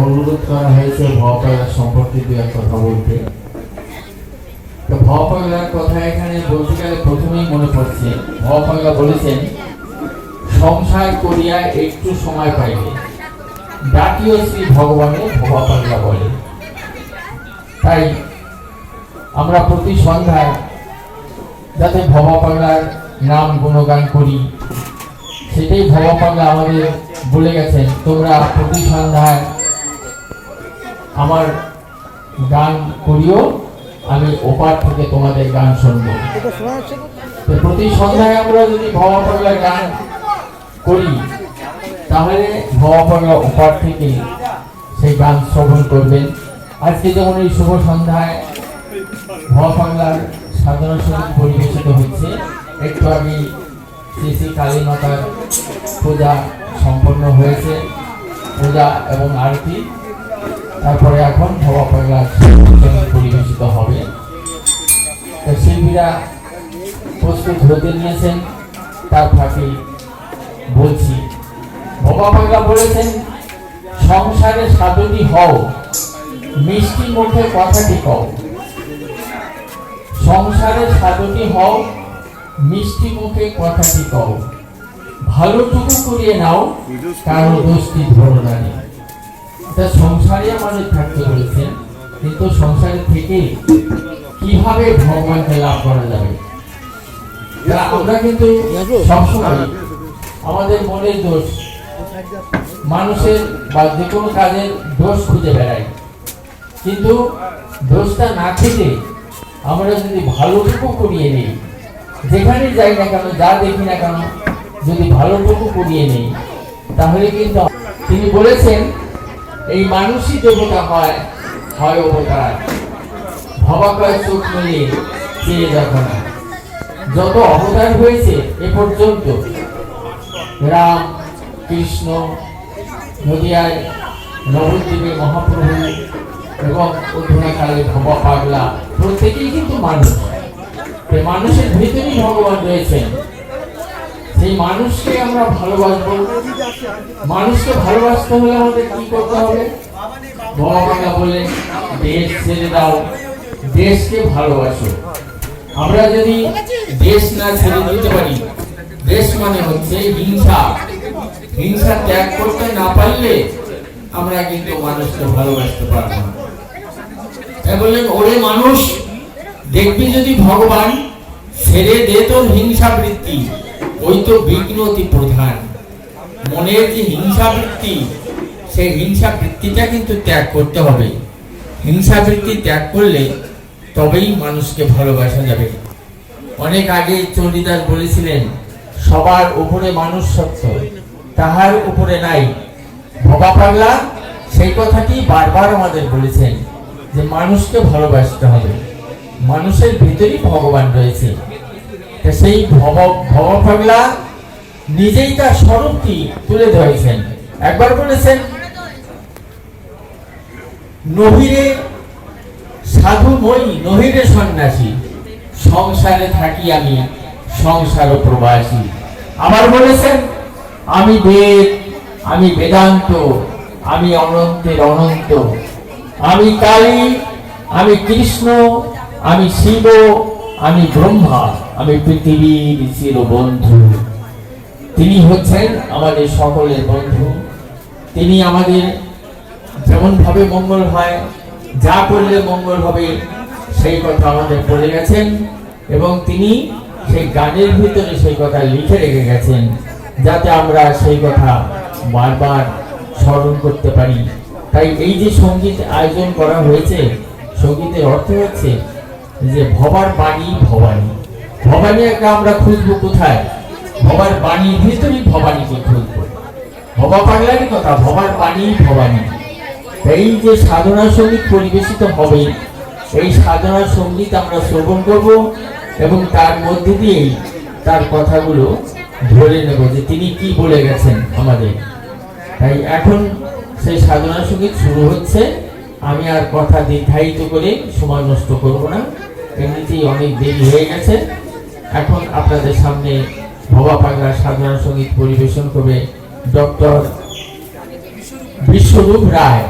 অনুরোধ করা হয়েছে ভপাগলা সম্পর্কে দু এক কথা বলতে। তো ভপাগলার কথা এখানে বলতে গেলে প্রথমেই মনে পড়ছে ভপাগলা বলেছেন, সংসার করিয়া একটু সময় পাইলে ডাকিও শ্রী ভগবানের ভবাপাগলা বলে। তাই আমরা প্রতি সন্ধ্যায় যাতে ভবাপাগলার নাম গুণগান করি, সেটাই ভবাপাগলা আমাদের বলে গেছেন। তোমরা প্রতি সন্ধ্যায় আমার গান করিও, আমি ওপার থেকে তোমাদের গান শুনব। প্রতি সন্ধ্যায় আমরা যদি ভবাপাগলার গান করি, তাহলে ভবাপাগলা ওপার থেকে সেই গান শ্রবণ করবেন। আজকে যেমন এই শুভ সন্ধ্যায় ভবাপাগলার সাধনা সংগীত পরিবেশিত হচ্ছে, একটু আগে শ্রী শ্রী কালী মাতার পূজা সম্পন্ন হয়েছে, পূজা এবং আরতি। তারপরে এখন পরিবেশিত হবে। শিল্পীরা প্রস্তুত হতে নিয়েছেন, তার ফাঁকে বলছি। ভবা বলেছেন, সংসারে সাধনী হও, মিষ্টি মুখে কথাটি কও। সংসারে সাধনী হও, মিষ্টি মুখে কথাটি কও। ভালোটুকু করিয়ে নাও, কারও দোষটি ধরো না। তা সংসারে আমাদের থাকতে বলেছেন, কিন্তু সংসারে থেকে কীভাবে ভগবানকে লাভ করা যাবে? আমরা কিন্তু সবসময় আমাদের মনের দোষ, মানুষের বা যে কোনো কাজের দোষ খুঁজে বেড়াই। কিন্তু দোষটা না খেতে আমরা যদি ভালোটুকু করিয়ে নিই, যেখানে যাই না কেন, যা দেখি না কেন, যদি ভালোটুকু করিয়ে নেই, তাহলে কিন্তু তিনি বলেছেন এই মানুষই দেবতা হয় হয় অবতার। ভবাকয় চোখ মিলিয়ে চেয়ে দেখো না যত অবতার হয়েছে এ পর্যন্ত, রাম, কৃষ্ণ নদিয়ায় নবদ্বীপে মহাপ্রভু এবং অধুনাকালে ভবা পাগলা, প্রত্যেকেই কিন্তু মানুষ। মানুষের ভিতরেই ভগবান রয়েছেন। সেই মানুষকে আমরা ভালোবাসবো। মানুষকে ভালোবাসতে হলে আমাদের কি করতে হবে? বাবা বললেন দেশ ছেড়ে দাও, দেশকে ভালোবাসো। আমরা যদি দেশ না ছেড়ে দিতে পারি, দেশ মানে হচ্ছে হিংসা। হিংসা ত্যাগ করতে না পারলে আমরা কিন্তু মানুষকে ভালোবাসতে পারব না। তাই বললেন, ওরে মানুষ, দেখবি যদি ভগবান ছেড়ে দে তোর হিংসা বৃত্তি ওই তো বিঘ্ন অতি প্রধান। মনের যে হিংসা বৃত্তি সেই হিংসা বৃত্তিটা কিন্তু ত্যাগ করতে হবে। হিংসা বৃত্তি ত্যাগ করলে তবেই মানুষকে ভালোবাসা যাবে। অনেক আগে চণ্ডীদাস বলেছিলেন, সবার উপরে মানুষ সত্য, তাহার উপরে নাই। ভবা পাগলা, সেই কথাটি বারবার আমাদের বলেছেন যে মানুষকে ভালোবাসতে হবে। মানুষের ভিতরেই ভগবান রয়েছে। সেই ভব নিজেই তার স্বরূপটি তুলে ধরেছেন। একবার বলেছেন নহিরে সাধু মই নহিরে সন্ন্যাসী, সংসারে থাকি আমি সংসার প্রবাসী। আবার বলেছেন, আমি বেদ, আমি বেদান্ত, আমি অনন্তের অনন্ত। আমি কালী, আমি কৃষ্ণ, আমি শিব আমি ব্রহ্মা, আমি পৃথিবীর চির বন্ধু। তিনি হচ্ছেন আমাদের সকলের বন্ধু। তিনি আমাদের যেমন ভাবে মঙ্গল হয়, যা করলে মঙ্গল হবে, সেই কথা আমাদের বলে গেছেন এবং তিনি সেই গানের ভিতরে সেই কথা লিখে রেখে গেছেন, যাতে আমরা সেই কথা বারবার স্মরণ করতে পারি। তাই এই যে সংগীত আয়োজন করা হয়েছে, সঙ্গীতের অর্থ হচ্ছে যে ভবার বাণী ভবানী। ভবানী একটা আমরা খুঁজবো কোথায়? ভবার বাণীর ভিতরেই ভবানীকে খুঁজবো। ভবা পাগলারই কথা, ভবার বাণী ভবানী। এই যে সাধনা সংগীত পরিবেশিত হবে, এই সাধনা সংগীত আমরা শ্রবণ করব এবং তার মধ্যে দিয়েই তার কথাগুলো ধরে নেব যে তিনি কি বলে গেছেন আমাদের। তাই এখন সেই সাধনা সংগীত শুরু হচ্ছে, আমি আর কথা দীর্ঘায়িত করে সময় নষ্ট করব না। এমনিতেই অনেক দেরি হয়ে গেছে। এখন আপনাদের সামনে ভবা পাগলা সাধারণ সংগীত পরিবেশন করবে ডক্টর বিশ্বরূপ রায়।